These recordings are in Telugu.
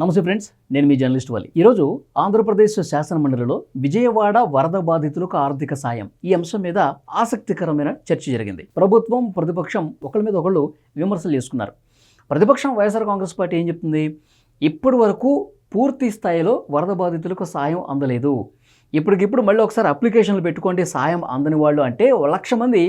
నమస్తే ఫ్రెండ్స్ నేను మీ జర్నలిస్ట్ వాలి. ఈరోజు ఆంధ్రప్రదేశ్ శాసనమండలిలో విజయవాడ వరద బాధితులకు ఆర్థిక సాయం ఈ అంశం మీద ఆసక్తికరమైన చర్చ జరిగింది. ప్రభుత్వం ప్రతిపక్షం ఒకళ్ళ మీద ఒకళ్ళు విమర్శలు చేసుకున్నారు. ప్రతిపక్షం వైఎస్ఆర్ కాంగ్రెస్ పార్టీ ఏం చెప్తుంది? ఇప్పటి వరకు పూర్తి స్థాయిలో వరద బాధితులకు సాయం అందలేదు. ఇప్పటికిప్పుడు మళ్ళీ ఒకసారి అప్లికేషన్లు పెట్టుకోండి సాయం అందని వాళ్ళు అంటే లక్ష మంది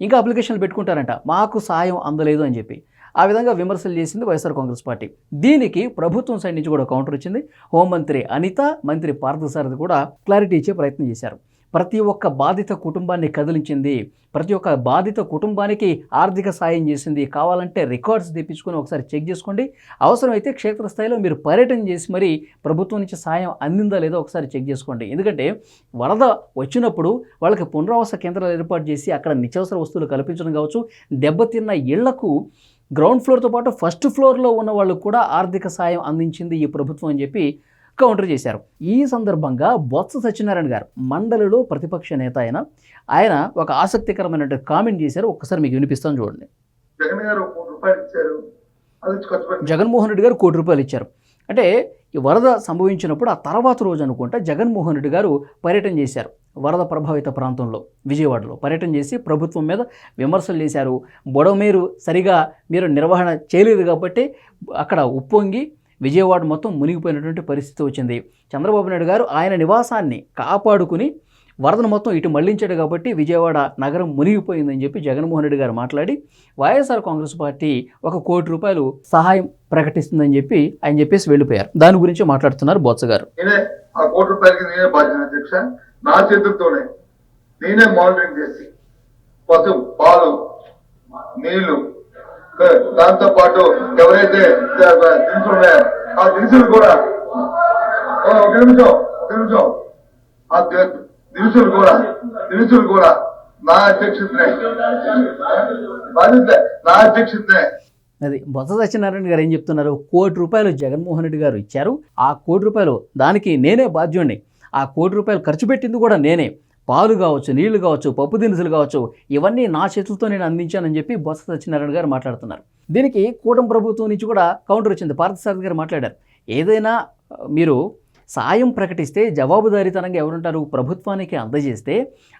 ఇంకా అప్లికేషన్లు పెట్టుకుంటారంట. మాకు సాయం అందలేదు అని చెప్పి. ఆ విధంగా విమర్శలు చేసింది వైఎస్ఆర్ కాంగ్రెస్ పార్టీ. దీనికి ప్రభుత్వం సైడ్ నుంచి కూడా కౌంటర్ వచ్చింది. హోంమంత్రి అనిత మంత్రి పార్థసారథి కూడా క్లారిటీ ఇచ్చే ప్రయత్నం చేశారు. ప్రతి ఒక్క బాధిత కుటుంబాన్ని కదిలించింది. ప్రతి ఒక్క బాధిత కుటుంబానికి ఆర్థిక సాయం చేసింది. కావాలంటే రికార్డ్స్ తెప్పించుకొని ఒకసారి చెక్ చేసుకోండి. అవసరమైతే క్షేత్రస్థాయిలో మీరు పర్యటన చేసి మరి ప్రభుత్వం నుంచి సాయం అందిందా లేదో ఒకసారి చెక్ చేసుకోండి. ఎందుకంటే వరద వచ్చినప్పుడు వాళ్ళకి పునరావాస కేంద్రాలు ఏర్పాటు చేసి అక్కడ నిత్యావసర వస్తువులు కల్పించడం కావచ్చు దెబ్బతిన్న ఇళ్ళకు గ్రౌండ్ ఫ్లోర్తో పాటు ఫస్ట్ ఫ్లోర్లో ఉన్న వాళ్ళకు కూడా ఆర్థిక సాయం అందించింది ఈ ప్రభుత్వం అని చెప్పి కౌంటర్ చేశారు. ఈ సందర్భంగా బొత్స సత్యనారాయణ గారు మండలిలో ప్రతిపక్ష నేత ఆయన ఆయన ఒక ఆసక్తికరమైన కామెంట్ చేశారు. ఒక్కసారి మీకు వినిపిస్తాను చూడండి. జగన్ గారు రూపాయలు ఇచ్చారు. జగన్మోహన్ రెడ్డి గారు కోటి రూపాయలు ఇచ్చారు. అంటే ఈ వరద సంభవించినప్పుడు ఆ తర్వాత రోజు అనుకుంటా జగన్మోహన్ రెడ్డి గారు పర్యటన చేశారు. వరద ప్రభావిత ప్రాంతంలో విజయవాడలో పర్యటన చేసి ప్రభుత్వం మీద విమర్శలు చేశారు. బొడమేరు సరిగా మీరు నిర్వహణ చేయలేదు కాబట్టి అక్కడ ఉప్పొంగి విజయవాడ మొత్తం మునిగిపోయినటువంటి పరిస్థితి వచ్చింది. చంద్రబాబు నాయుడు గారు ఆయన నివాసాన్ని కాపాడుకుని వరదను మొత్తం ఇటు మళ్ళించాడు కాబట్టి విజయవాడ నగరం మునిగిపోయిందని చెప్పి జగన్మోహన్ రెడ్డి గారు మాట్లాడి వైఎస్ఆర్ కాంగ్రెస్ పార్టీ ఒక కోటి రూపాయలు సహాయం ప్రకటిస్తుందని చెప్పి ఆయన చెప్పేసి వెళ్ళిపోయారు. దాని గురించి మాట్లాడుతున్నారు బొత్స గారు. కోటి రూపాయలకి నేనే బాధ్యత అధ్యక్ష. నా చేతులతోనే నేనే మానిటరింగ్ చేసి పశు పాలు నీళ్ళు దాంతో పాటు ఎవరైతే దినుసులు ఉన్నాయో ఆ దినుసులు కూడా ఒక నిమిషం ఒక నిమిషం. ఆ దినుసులు కూడా దినుసులు కూడా నా అధ్యక్షతనే. బాధ్యత నా అధ్యక్షతనే. అది బొత్స సత్యనారాయణ గారు ఏం చెప్తున్నారు? కోటి రూపాయలు జగన్మోహన్ రెడ్డి గారు ఇచ్చారు. ఆ కోటి రూపాయలు దానికి నేనే బాధ్యుణ్ణి ఆ కోటి రూపాయలు ఖర్చు పెట్టింది కూడా నేనే. పాలు కావచ్చు నీళ్ళు కావచ్చు పప్పు దినుసులు కావచ్చు ఇవన్నీ నా చేతులతో నేను అందించానని చెప్పి బొత్స సత్యనారాయణ గారు మాట్లాడుతున్నారు. దీనికి కూటమి ప్రభుత్వం నుంచి కూడా కౌంటర్ వచ్చింది. పార్థసారథి గారు మాట్లాడారు. ఏదైనా మీరు సాయం ప్రకటిస్తే జవాబుదారీతనంగా ఎవరుంటారు ప్రభుత్వానికి అందజేస్తే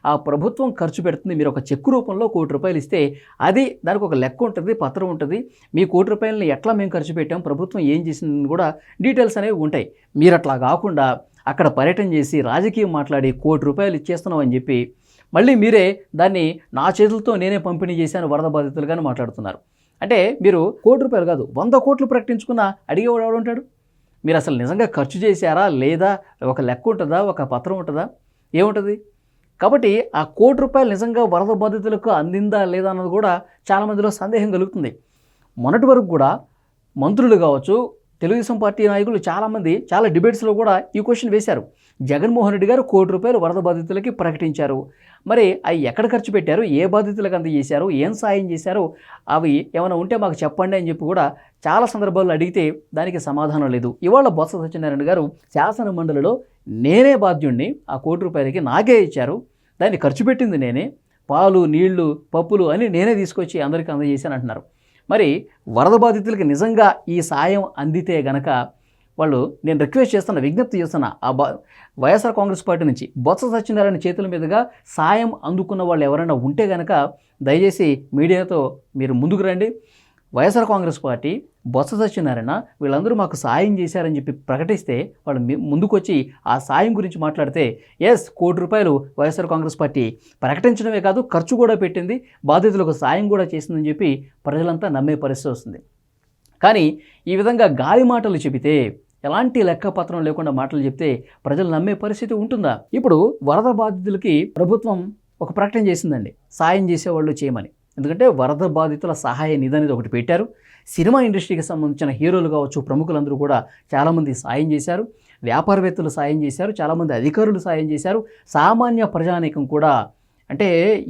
ఆ ప్రభుత్వం ఖర్చు పెడుతుంది. మీరు ఒక చెక్కు రూపంలో కోటి రూపాయలు ఇస్తే అది దానికి ఒక లెక్క ఉంటుంది పత్రం ఉంటుంది. మీ కోటి రూపాయలని ఎట్లా మేము ఖర్చు పెట్టాం? ప్రభుత్వం ఏం చేసిందని కూడా డీటెయిల్స్ అనేవి ఉంటాయి. మీరు అట్లా కాకుండా అక్కడ పర్యటన చేసి రాజకీయం మాట్లాడి కోటి రూపాయలు ఇచ్చేస్తున్నాం అని చెప్పి మళ్ళీ మీరే దాన్ని నా చేతులతో నేనే పంపిణీ చేశాను వరద బాధితులుగానే మాట్లాడుతున్నారు. అంటే మీరు కోటి రూపాయలు కాదు వంద కోట్లు ప్రకటించుకున్న అడిగేవాడు ఎవడు ఉంటాడు? మీరు అసలు నిజంగా ఖర్చు చేశారా లేదా? ఒక లెక్క ఉంటుందా? ఒక పత్రం ఉంటుందా? ఏముంటుంది? కాబట్టి ఆ కోటి రూపాయలు నిజంగా వరద బాధితులకు అందిందా లేదా అన్నది కూడా చాలామందిలో సందేహం కలుగుతుంది. మొన్నటి వరకు కూడా మంత్రులు కావచ్చు తెలుగుదేశం పార్టీ నాయకులు చాలామంది చాలా డిబేట్స్లో కూడా ఈ క్వశ్చన్ వేశారు. జగన్మోహన్ రెడ్డి గారు కోటి రూపాయలు వరద బాధితులకి ప్రకటించారు. మరి అవి ఎక్కడ ఖర్చు పెట్టారు? ఏ బాధితులకు అందజేశారు? ఏం సాయం చేశారు? అవి ఏమైనా ఉంటే మాకు చెప్పండి అని చెప్పి కూడా చాలా సందర్భాల్లో అడిగితే దానికి సమాధానం లేదు. ఇవాళ బొత్స సత్యనారాయణ గారు శాసన మండలిలో నేనే బాధ్యుణ్ణి ఆ కోటి రూపాయలకి నాకే ఇచ్చారు. దాన్ని ఖర్చు పెట్టింది నేనే. పాలు నీళ్ళు పప్పులు అని నేనే తీసుకొచ్చి అందరికీ అందజేశాను అంటున్నారు. మరి వరద బాధితులకి నిజంగా ఈ సాయం అందితే గనక వాళ్ళు నేను రిక్వెస్ట్ చేస్తున్న విజ్ఞప్తి చేస్తున్నా ఆ బా వైఎస్ఆర్ కాంగ్రెస్ పార్టీ నుంచి బొత్స సత్యనారాయణ చేతుల మీదుగా సాయం అందుకున్న వాళ్ళు ఎవరైనా ఉంటే గనక దయచేసి మీడియాతో మీరు ముందుకు రండి. వైఎస్ఆర్ కాంగ్రెస్ పార్టీ బొత్స సత్యనారాయణ వీళ్ళందరూ మాకు సాయం చేశారని చెప్పి ప్రకటిస్తే వాళ్ళు ముందుకొచ్చి ఆ సాయం గురించి మాట్లాడితే ఎస్ కోటి రూపాయలు వైఎస్ఆర్ కాంగ్రెస్ పార్టీ ప్రకటించడమే కాదు ఖర్చు కూడా పెట్టింది బాధితులకు సాయం కూడా చేసిందని చెప్పి ప్రజలంతా నమ్మే పరిస్థితి వస్తుంది. కానీ ఈ విధంగా గాలి మాటలు చెబితే ఎలాంటి లెక్కపత్రం లేకుండా మాటలు చెప్తే ప్రజలు నమ్మే పరిస్థితి ఉంటుందా? ఇప్పుడు వరద బాధితులకి ప్రభుత్వం ఒక ప్రకటన చేసిందండి సాయం చేసేవాళ్ళు చేయమని. ఎందుకంటే వరద బాధితుల సహాయ నిధి అనేది ఒకటి పెట్టారు. సినిమా ఇండస్ట్రీకి సంబంధించిన హీరోలు కావచ్చు ప్రముఖులందరూ కూడా చాలామంది సాయం చేశారు. వ్యాపారవేత్తలు సాయం చేశారు చాలామంది అధికారులు సాయం చేశారు. సామాన్య ప్రజానీకం కూడా అంటే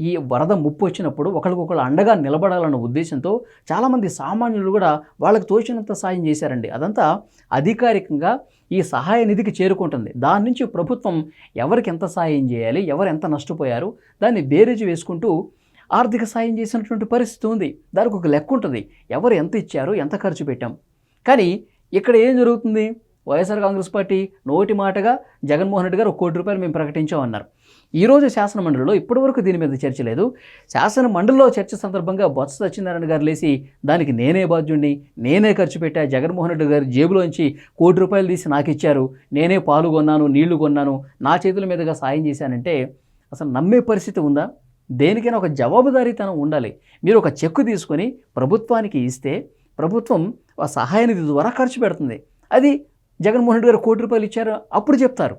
ఈ వరద ముప్పు వచ్చినప్పుడు ఒకరికొకరు అండగా నిలబడాలన్న ఉద్దేశంతో చాలామంది సామాన్యులు కూడా వాళ్ళకు తోచినంత సాయం చేశారండి. అదంతా అధికారికంగా ఈ సహాయ నిధికి చేరుకుంటుంది. దాని నుంచి ప్రభుత్వం ఎవరికి ఎంత సాయం చేయాలి ఎవరు ఎంత నష్టపోయారు దాన్ని బేరేజ్ వేసుకుంటూ ఆర్థిక సాయం చేసినటువంటి పరిస్థితి ఉంది. దానికి ఒక లెక్క ఉంటుంది. ఎవరు ఎంత ఇచ్చారు ఎంత ఖర్చు పెట్టాం. కానీ ఇక్కడ ఏం జరుగుతుంది? వైఎస్ఆర్ కాంగ్రెస్ పార్టీ నోటి మాటగా జగన్మోహన్ రెడ్డి గారు ఒక కోటి రూపాయలు మేము ప్రకటించామన్నారు. ఈరోజు శాసన మండలిలో ఇప్పటివరకు దీని మీద చర్చ లేదు. శాసన మండలిలో చర్చ సందర్భంగా బొత్స సత్యనారాయణ గారు లేచి దానికి నేనే బాధ్యుణ్ణి నేనే ఖర్చు పెట్టా జగన్మోహన్ రెడ్డి గారి జేబులోంచి కోటి రూపాయలు తీసి నాకు ఇచ్చారు నేనే పాలు కొన్నాను నీళ్ళు కొన్నాను నా చేతుల మీదుగా సాయం చేశానంటే అసలు నమ్మే పరిస్థితి ఉందా? దేనికైనా ఒక జవాబుదారీతనం ఉండాలి. మీరు ఒక చెక్కు తీసుకొని ప్రభుత్వానికి ఇస్తే ప్రభుత్వం ఆ సహాయ నిధి ద్వారా ఖర్చు పెడుతుంది. అది జగన్మోహన్ రెడ్డి గారు కోటి రూపాయలు ఇచ్చారు అప్పుడు చెప్తారు.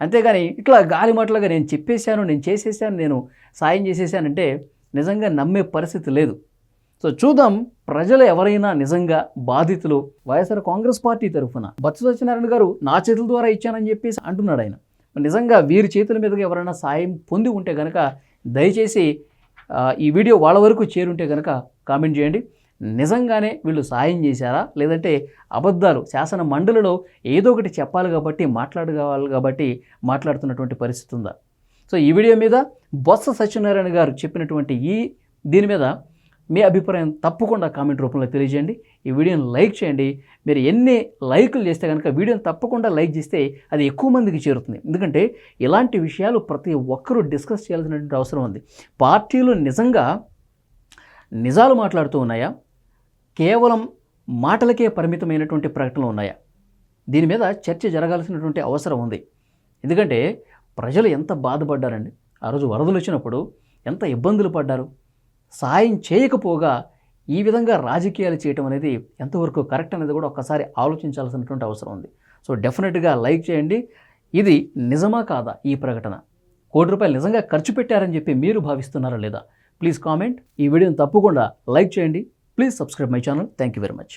అంతేగాని ఇట్లా గాలి మాటలుగా నేను చెప్పేశాను నేను చేసేసాను నేను సాయం చేసేసానంటే నిజంగా నమ్మే పరిస్థితి లేదు. సో చూద్దాం ప్రజలు ఎవరైనా నిజంగా బాధితులు వైఎస్ఆర్ కాంగ్రెస్ పార్టీ తరఫున బొత్స సత్యనారాయణ గారు నా చేతుల ద్వారా ఇచ్చానని చెప్పేసి అంటున్నాడు ఆయన. నిజంగా వీరి చేతుల మీదుగా ఎవరైనా సాయం పొంది ఉంటే కనుక దయచేసి ఈ వీడియో వాళ్ళ వరకు చేరుంటే కనుక కామెంట్ చేయండి. నిజంగానే వీళ్ళు సాయం చేశారా? లేదంటే అబద్ధాలు శాసన మండలిలో ఏదో ఒకటి చెప్పాలి కాబట్టి మాట్లాడగవాలి కాబట్టి మాట్లాడుతున్నటువంటి పరిస్థితి ఉందా? సో ఈ వీడియో మీద బొత్స సత్యనారాయణ గారు చెప్పినటువంటి ఈ దీని మీద మీ అభిప్రాయం తప్పకుండా కామెంట్ రూపంలో తెలియజేయండి. ఈ వీడియోని లైక్ చేయండి. మీరు ఎన్ని లైకులు చేస్తే కనుక వీడియోని తప్పకుండా లైక్ చేస్తే అది ఎక్కువ మందికి చేరుతుంది. ఎందుకంటే ఇలాంటి విషయాలు ప్రతి ఒక్కరూ డిస్కస్ చేయాల్సినటువంటి అవసరం ఉంది. పార్టీలు నిజంగా నిజాలు మాట్లాడుతూ ఉన్నాయా? కేవలం మాటలకే పరిమితమైనటువంటి ప్రకటనలు ఉన్నాయా? దీని మీద చర్చ జరగాల్సినటువంటి అవసరం ఉంది. ఎందుకంటే ప్రజలు ఎంత బాధపడ్డారండి? ఆ రోజు వరదలు వచ్చినప్పుడు ఎంత ఇబ్బందులు పడ్డారు? సాయం చేయకపోగా ఈ విధంగా రాజకీయాలు చేయటం అనేది ఎంతవరకు కరెక్ట్ అనేది కూడా ఒక్కసారి ఆలోచించాల్సినటువంటి అవసరం ఉంది. సో డెఫినెట్గా లైక్ చేయండి. ఇది నిజమా కాదా ఈ ప్రకటన? కోటి రూపాయలు నిజంగా ఖర్చు పెట్టారని చెప్పి మీరు భావిస్తున్నారా లేదా? Please comment. ఈ వీడియోని తప్పకుండా లైక్ చేయండి. Please subscribe my channel. Thank you very much.